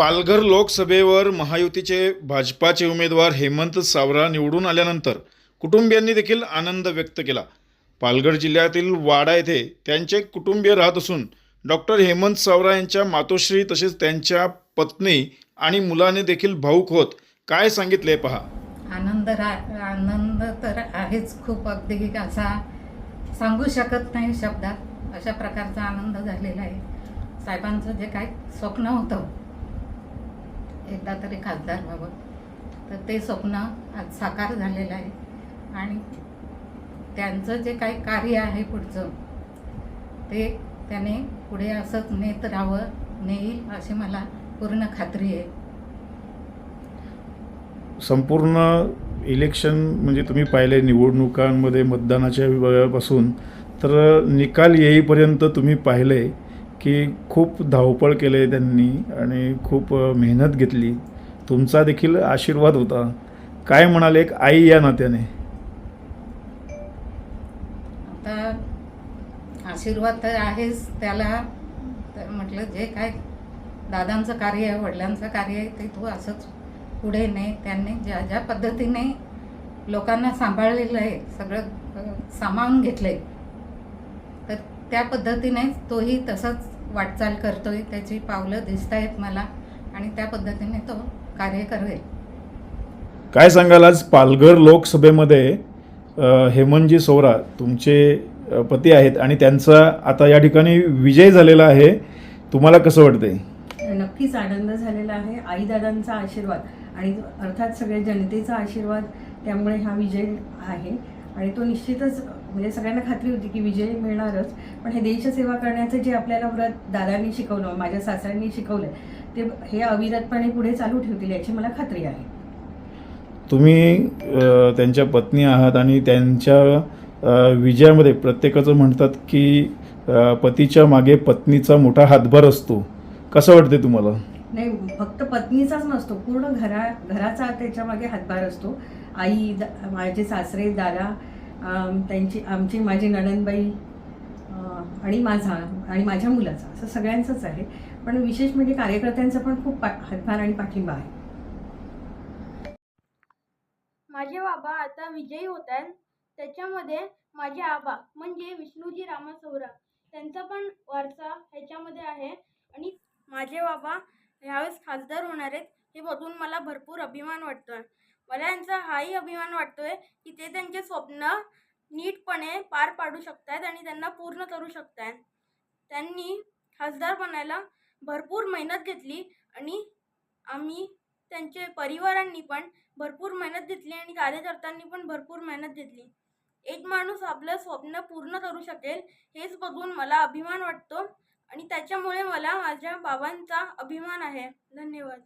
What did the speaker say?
पालघर लोकसभेवर महायुतीचे भाजपाचे उमेदवार हेमंत सावरा निवडून आल्यानंतर कुटुंबियांनी देखील आनंद व्यक्त केला. पालघर जिल्ह्यातील वाडा येथे त्यांचे कुटुंबीय राहत असून डॉक्टर हेमंत सावरा यांच्या मातोश्री तसेच त्यांच्या पत्नी आणि मुलाने देखील भाऊक होत. काय सांगितले पहा. आनंद रा आनंद तर आहेच खूप अगदी असा सांगू शकत नाही शब्दात. अशा प्रकारचा आनंद झालेला आहे. साहेबांचं जे काय स्वप्न होतं एकदा तरी खासदार व्हावं. तर ते स्वप्न आज साकार झालेलं आहे. आणि त्यांचं जे काही कार्य आहे पुढचं ते त्याने पुढे असंच नेत राहावं नेईल अशी मला पूर्ण खात्री आहे. संपूर्ण इलेक्शन म्हणजे तुम्ही पाहिले निवडणुकांमध्ये मतदानाच्या वेळापासून तर निकाल येईपर्यंत तुम्ही पाहिले की खूप धावपळ केले त्यांनी आणि खूप मेहनत घेतली. तुमचा देखील आशीर्वाद होता. काय म्हणाले एक आई या नात्याने? आता आशीर्वाद तर आहेच त्याला. तर म्हटलं जे काय दादांचं कार्य आहे वडिलांचं कार्य आहे ते तू असंच पुढे ने त्यांनी ज्या ज्या पद्धतीने लोकांना सांभाळलेलं आहे सगळं अ, सामावून घेतलंय तर त्या पद्धतीने तोही तसंच वाटचाल करतोय त्याची पावलं दिसत आहेत मला आणि त्या पद्धतीने तो कार्य करेल. काय सांगाल आज पालघर लोकसभेमध्ये हेमंतजी सोवरा तुमचे पती आहेत आणि त्यांचा आता या ठिकाणी विजय झालेला आहे. तुम्हाला कसं वाटतंय? नक्कीच आनंद झालेला आहे. आईदादांचा आशीर्वाद आणि अर्थात सगळ्या जनतेचा आशीर्वाद त्यामुळे हा विजय आहे. आणि तो निश्चितच म्हणजे सगळ्यांना खात्री होती की विजय मिळणारच. पण हे देशसेवा करण्याचं जे आपल्याला व्रत दादांनी शिकवलं माझ्या सासऱ्यांनी शिकवलं ते हे अविरतपणे पुढे चालू ठेवतील याची मला खात्री आहे. तुम्ही त्यांच्या पत्नी आहात आणि त्यांच्या विजयामध्ये प्रत्येकाचं म्हणतात की पतीच्या मागे पत्नीचा मोठा हातभार असतो. कसं वाटते तुम्हाला? नाही फक्त पत्नीचाच नसतो पूर्ण घरा घराचा त्याच्यामागे हातभार असतो. आई माझे सासरे दादा त्यांची आमची माझी नणनबाई आणि माझा आणि माझ्या मुलाचा असं सगळ्यांचंच आहे. पण विशेष म्हणजे कार्यकर्त्यांचा पण खूप पा हातभार आणि पाठिंबा आहे. माझे बाबा आता विजयी होत आहेत. त्याच्यामध्ये माझे आबा म्हणजे विष्णूजी रामसौरा त्यांचा पण वारसा ह्याच्यामध्ये आहे. आणि माझे बाबा ह्यावेळेस खासदार होणार आहेत हे बघून मला भरपूर अभिमान वाटतोय. मला यांचा हाही अभिमान वाटतोय की ते त्यांचे स्वप्न नीटपणे पार पाडू शकतात आणि त्यांना पूर्ण करू शकतात त्यांनी खासदार बनायला भरपूर मेहनत घेतली आणि आम्ही त्यांचे परिवारांनी पण भरपूर मेहनत घेतली आणि कार्यकर्त्यांनी पण भरपूर मेहनत घेतली. एक माणूस आपलं स्वप्न पूर्ण करू शकेल हेच बघून मला अभिमान वाटतो आणि त्याच्यामुळे मला माझ्या बाबांचा अभिमान आहे. धन्यवाद.